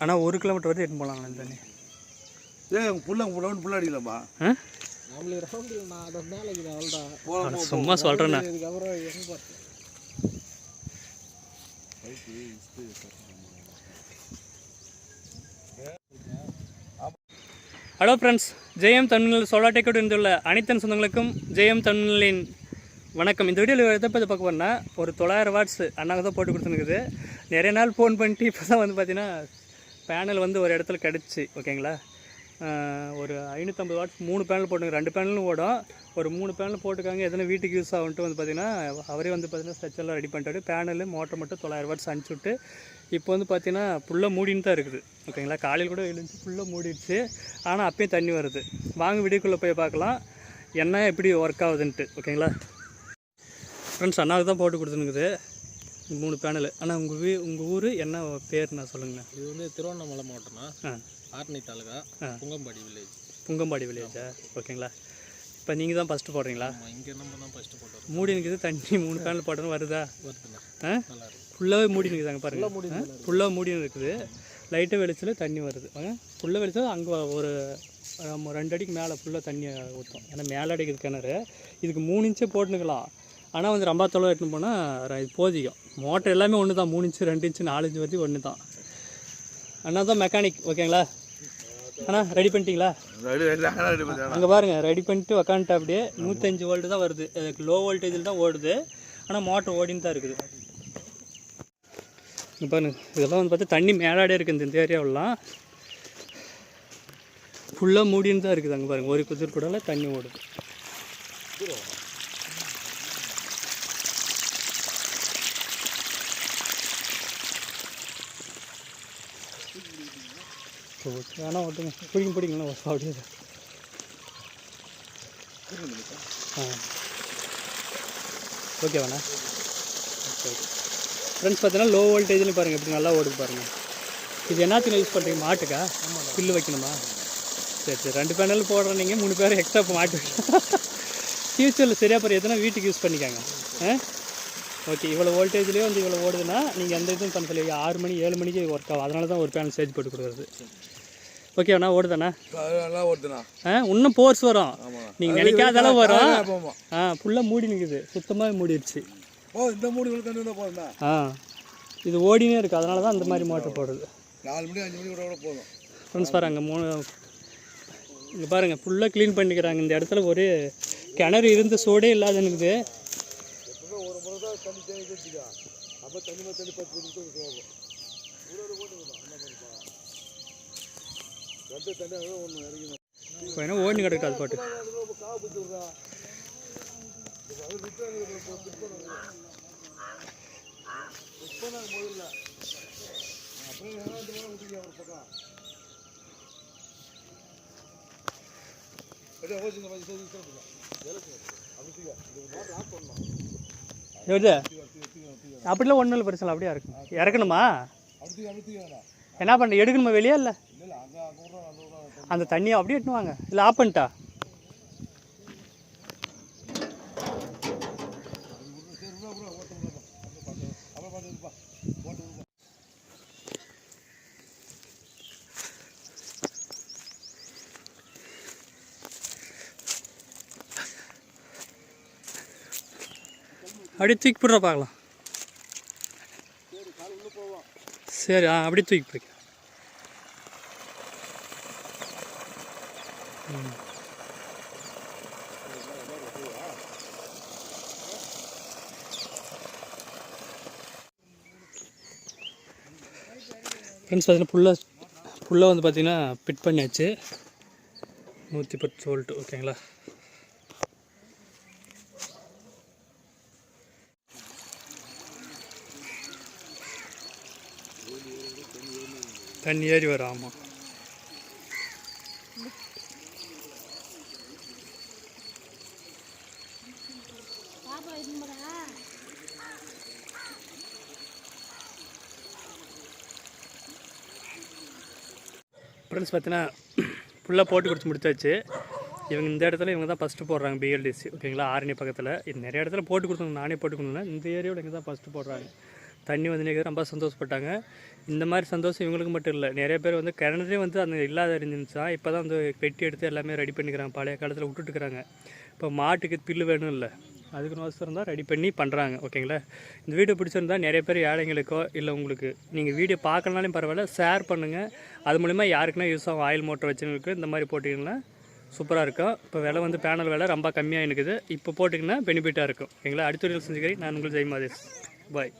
ஆனால் ஒரு கிலோமீட்டர் வரைக்கும் எடுத்து போகலாங்களா இந்த தண்ணி ஏன் புள்ள ரவுண்ட் புள்ள அடிக்கலாமா சும்மா சொல்கிறேண்ணே ஹலோ ஃப்ரெண்ட்ஸ் ஜெயம் தமிழில் சோலாட்டேக்கோடு இருந்துள்ள அனைத்தன் சொந்தங்களுக்கும் ஜெயம் தமிழின் வணக்கம். இந்த வீடியோவில் எதை பற்றி பார்க்க போறேன்னா ஒரு தொள்ளாயிரம் வாட்ஸ் அண்ணாங்க தான் போட்டு கொடுத்துருக்குது. நிறைய நாள் ஃபோன் பண்ணிட்டு இப்போ தான் வந்து பார்த்தீங்கன்னா பேனல் வந்து ஒரு இடத்துல கிடச்சி ஓகேங்களா? ஒரு ஐநூற்றம்பது வாட்ஸ் மூணு பேனல் போட்டுங்க. ரெண்டு பேனலும் ஓடும். ஒரு மூணு பேனல் போட்டுக்காங்க. எதனா வீட்டுக்கு யூஸ் ஆகுன்ட்டு வந்து பார்த்தீங்கன்னா அவரே வந்து பார்த்தீங்கன்னா ஸ்ட்ரெச்சர்லாம் ரெடி பண்ணிட்டாரு. பேனல் மோட்டர் மட்டும் தொள்ளாயிரம் வாட்ஸ் அனுப்பிச்சுட்டு இப்போ வந்து பார்த்தீங்கன்னா ஃபுல்லாக மூடின்னு தான் இருக்குது. ஓகேங்களா? காலையில் கூட எழுந்துச்சு ஃபுல்லாக மூடிடுச்சு. ஆனால் அப்பயும் தண்ணி வருது. வாங்க வீடியோக்குள்ளே போய் பார்க்கலாம். என்ன எப்படி ஒர்க் ஆகுதுன்ட்டு ஓகேங்களா? ஃப்ரெண்ட்ஸ் அண்ணாவுக்கு தான் போட்டு கொடுத்துனுக்குது. மூணு பேனல் ஆனால் உங்கள் வீ உங்கள் ஊர் என்ன பேர் நான் சொல்லுங்கண்ணா? இது வந்து திருவண்ணாமலை மாவட்டம்னா ஆ. ஆர்னி தாலுகா. புங்கம்பாடி வில்லேஜ் புங்கம்பாடி வில்லேஜா ஓகேங்களா. இப்போ நீங்கள் தான் ஃபஸ்ட்டு போடுறீங்களா? இங்கே நம்ம தான் ஃபஸ்ட்டு போட்டோம் மூடி நிற்குது தண்ணி மூணு பேனல் போட்டோன்னு வருதா? ஆ? ஃபுல்லாகவே மூடி நிற்குதாங்க பாருங்கள் ஃபுல்லாக மூடி இருக்குது லைட்டாக வெளிச்சத்தில் தண்ணி வருது. ஃபுல்லாக வெளிச்சம் அங்கே ஒரு ரெண்டு அடிக்கு மேலே ஃபுல்லாக தண்ணி ஊற்றும் ஏன்னா மேலே அடிக்கிறது கிணறு. இதுக்கு மூணு இன்ச்சே போட்டுனுக்கலாம். ஆனால் வந்து ரொம்ப தொலை எடுத்துன்னு போனால் இது போதிக்கும் மோட்டர் எல்லாமே ஒன்று தான் மூணு இன்ச்சு ரெண்டு இன்ச்சு நாலு இன்ச்சு வரைக்கும் ஒன்று தான் அண்ணா தான் மெக்கானிக் ஓகேங்களா? அண்ணா ரெடி பண்ணிட்டீங்களா அங்கே பாருங்கள் ரெடி பண்ணிட்டு உக்காந்துட்டு அப்படியே நூற்றஞ்சு வோல்ட்டு தான் வருது. லோ வோல்டேஜில் தான் ஓடுது. ஆனால் மோட்டர் ஓடின்னு தான் இருக்குது. இங்க பாருங்க இதெல்லாம் வந்து பார்த்தா தண்ணி மேலாடே இருக்குது இந்த இந்த ஏரியாவெல்லாம். ஃபுல்லாக மூடின்னு தான் இருக்குது அங்கே பாருங்கள் ஒரு குதிர் கூட தண்ணி ஓடுது. ஓகே வேணா ஓட்டுங்க பிடிக்கும் பிடிங்களா அப்படியே. ஆ. ஓகே வேணா ஓகே ஃப்ரெண்ட்ஸ் பார்த்தீங்கன்னா லோ வோல்டேஜ்லேயும் பாருங்கள் எப்படி நல்லா ஓடுது பாருங்கள் இது என்னத்துக்கு யூஸ் பண்ணுறீங்க மாட்டுக்கா? புல்லு வைக்கணுமா? சரி சரி. ரெண்டு பேனல் போடுறோம் நீங்கள் மூணு பேர் எக்ஸ்ட்ரா மாட்டு ஃபியூச்சரில் சரியாக போகிற எதுனா வீட்டுக்கு யூஸ் பண்ணிக்காங்க? ஆ? ஓகே இவ்வளோ வோல்டேஜ்லேயே வந்து இவ்வளோ ஓடுதுன்னா நீங்கள் எந்த இதுவும் பண்ண சொல்லி ஆறு மணி ஏழு மணிக்கு ஒர்க் ஆகும். அதனால தான் ஒரு பேனல் சேஞ்ச் போட்டு கொடுக்குறது. ஓகே அண்ணா ஓடுதாண்ணா? நல்லா ஓடுதுண்ணா. ஆ இன்னும் போர்ஸ் வரும். நீங்கள் நினைக்காத அளவு வரும். ஆ ஃபுல்லாக மூடி நிற்குது சுத்தமாக மூடிடுச்சு. ஓ இந்த மூடி போதும்ண்ணா? ஆ இது ஓடினே இருக்குது அதனால தான் அந்த மாதிரி மோட்டர் போடுறது நாலு மணி அஞ்சு மணி கூட போதும். ஃப்ரெண்ட்ஸ் பாருங்க மூணு இங்கே பாருங்கள் ஃபுல்லாக க்ளீன் பண்ணிக்கிறாங்க. இந்த இடத்துல ஒரு கிணறு இருந்த சூடே இல்லாத இருக்குது அப்போ தண்ணி தண்ணி பத்து நிமிஷம் போகும் ரெண்டு தண்ணி அங்கே ஒன்று இறங்கணும் இப்போ என்ன ஓடி கிடக்கு அது பாட்டு அப்படிலாம் ஒன்றும் இல்லை பிரச்சனை அப்படியே இருக்கு இறக்கணுமா? என்ன பண்ண எடுக்கணுமா வெளியே இல்லை? அந்த தண்ணியை அப்படியே எட்டுவாங்க இல்லை ஆஃப் பண்ணிட்டா? அப்படியே தூக்கி போடுற பார்க்கலாம். சரி ஆ அப்படியே தூக்கி போய்க்க ஃப்ரெண்ட்ஸ் பார்த்தீங்கன்னா ஃபுல்லாக ஃபுல்லாக வந்து பார்த்தீங்கன்னா ஃபிட் பண்ணியாச்சு. நூற்றி பத்து வோல்ட்டு ஓகேங்களா தண்ணி ஏறி வரும் ஆமாம் ஃப்ரெண்ட்ஸ் பார்த்தீங்கன்னா ஃபுல்லாக போட்டு கொடுத்து முடிச்சாச்சு. இவங்க இந்த இடத்துல இவங்க தான் ஃபஸ்ட்டு போடுறாங்க பிஎல்டிசி ஓகேங்களா ஆரணி பக்கத்தில். இது நிறைய இடத்துல போட்டு கொடுத்தோம் நானே போட்டு கொடுத்தேன் இந்த ஏரியாவில் இங்கே தான் ஃபஸ்ட்டு போடுறாங்க. தண்ணி வந்து நிற்கிறது ரொம்ப சந்தோஷப்பட்டாங்க. இந்த மாதிரி சந்தோஷம் இவங்களுக்கு மட்டும் இல்லை. நிறைய பேர் வந்து கிணறுலேயும் வந்து அந்த இல்லாத இருந்துச்சா? இப்போ தான் வந்து வெட்டி எடுத்து எல்லாமே ரெடி பண்ணிக்கிறாங்க. பழைய காலத்தில் விட்டுட்டுருக்குறாங்க இப்போ மாட்டுக்கு பில்லு வேணும் இல்லை அதுக்குன்னு அவசரம் தான் ரெடி பண்ணி பண்ணுறாங்க ஓகேங்களா இந்த வீடியோ பிடிச்சிருந்தா நிறைய பேர் ஏழைங்களுக்கோ இல்லை உங்களுக்கு நீங்கள் வீடியோ பார்க்கலனாலும் பரவாயில்ல ஷேர் பண்ணுங்கள் அது மூலிமா யாருக்குன்னா யூஸ் ஆகும் ஆயில் மோட்டர் வச்சுருக்கு இந்த மாதிரி போட்டிங்கன்னா சூப்பராக இருக்கும். இப்போ விலை வந்து பேனல் விலை ரொம்ப கம்மியாக இருக்குது இப்போ போட்டிங்கன்னா பெனிஃபிட்டாக இருக்கும் ஓகேங்களா அடுத்த வீடியோ செஞ்சுக்கிறேன் நான் உங்களுக்கு ஜெய் மாதேஷ் பாய்